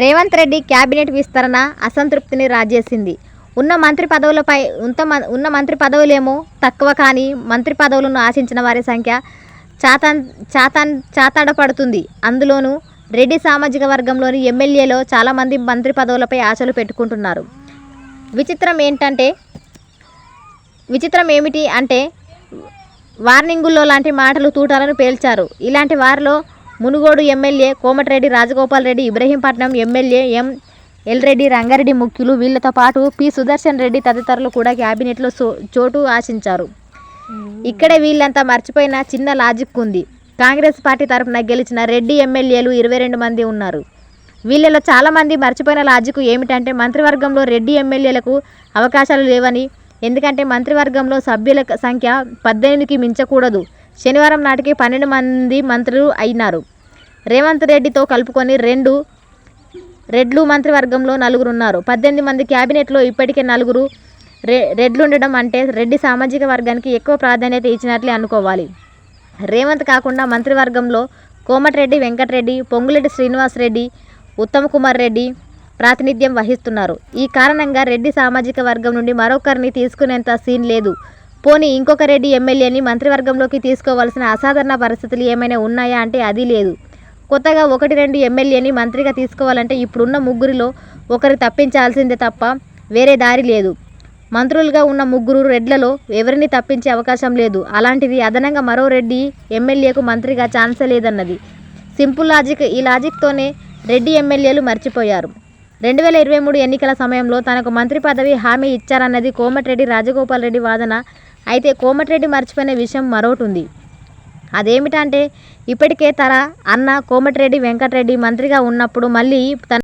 Revanth Reddy cabinet విస్తరణ అసంతృప్తిని రాజేసింది. ఉన్న మంత్రి పదవులపై ఉంత ఉన్న మంత్రి పదవులేమో తక్కువ కానీ మంత్రి పదవులను ఆశించిన వారి సంఖ్య చాతాన్ చాతాన్ చాతాడపడుతుంది. అందులోనూ రెడ్డి సామాజిక వర్గంలోని ఎమ్మెల్యేలో చాలామంది మంత్రి పదవులపై ఆశలు పెట్టుకుంటున్నారు. విచిత్రం ఏంటంటే విచిత్రం ఏమిటి అంటే వార్నింగుల్లో లాంటి మాటలు తూటాలను పేల్చారు. ఇలాంటి వారిలో Munugode MLA Komatireddy Rajagopal Reddy Ibrahimpatnam MLA Malreddy Rangareddy ముఖ్యులు వీళ్ళతో పాటు పి. సుదర్శన్ రెడ్డి తదితరులు కూడా క్యాబినెట్లో చోటు ఆశించారు. ఇక్కడే వీళ్ళంతా మర్చిపోయిన చిన్న లాజిక్ ఉంది. కాంగ్రెస్ పార్టీ తరఫున గెలిచిన రెడ్డి ఎమ్మెల్యేలు ఇరవై రెండు మంది ఉన్నారు. వీళ్ళలో చాలామంది మర్చిపోయిన లాజిక్ ఏమిటంటే మంత్రివర్గంలో రెడ్డి ఎమ్మెల్యేలకు అవకాశాలు లేవని ఎందుకంటే మంత్రివర్గంలో సభ్యుల సంఖ్య పద్దెనిమిదికి మించకూడదు. శనివారం నాటికి పన్నెండు మంది మంత్రులు అయినారు. రేవంత్ రెడ్డితో కలుపుకొని రెండు రెడ్లు మంత్రివర్గంలో నలుగురు ఉన్నారు. పద్దెనిమిది మంది క్యాబినెట్లో ఇప్పటికే నలుగురు రె రెడ్లు ఉండడం అంటే రెడ్డి సామాజిక వర్గానికి ఎక్కువ ప్రాధాన్యత ఇచ్చినట్లే అనుకోవాలి. రేవంత్ కాకుండా మంత్రివర్గంలో కోమటిరెడ్డి వెంకటరెడ్డి పొంగులేటి శ్రీనివాసరెడ్డి ఉత్తమ్ కుమార్ రెడ్డి ప్రాతినిధ్యం వహిస్తున్నారు. ఈ కారణంగా రెడ్డి సామాజిక వర్గం నుండి మరొకరిని తీసుకునేంత సీన్ లేదు. పోనీ ఇంకొక రెడ్డి ఎమ్మెల్యేని మంత్రివర్గంలోకి తీసుకోవాల్సిన అసాధారణ పరిస్థితులు ఏమైనా ఉన్నాయా అంటే అది లేదు. కొత్తగా ఒకటి రెండు ఎమ్మెల్యేని మంత్రిగా తీసుకోవాలంటే ఇప్పుడున్న ముగ్గురిలో ఒకరు తప్పించాల్సిందే తప్ప వేరే దారి లేదు. మంత్రులుగా ఉన్న ముగ్గురు రెడ్లలో ఎవరిని తప్పించే అవకాశం లేదు. అలాంటిది అదనంగా మరో రెడ్డి ఎమ్మెల్యేకు మంత్రిగా ఛాన్సే లేదన్నది. సింపుల్ లాజిక్ ఈ లాజిక్తోనే రెడ్డి ఎమ్మెల్యేలు మర్చిపోయారు. రెండు వేల ఇరవై మూడు ఎన్నికల సమయంలో తనకు మంత్రి పదవి హామీ ఇచ్చారన్నది కోమటిరెడ్డి రాజగోపాల్ రెడ్డి వాదన. అయితే కోమటిరెడ్డి మర్చిపోయిన విషయం మరోటి ఉంది. అదేమిటంటే ఇప్పటికే తన అన్న కోమటిరెడ్డి వెంకటరెడ్డి మంత్రిగా ఉన్నప్పుడు మళ్ళీ తన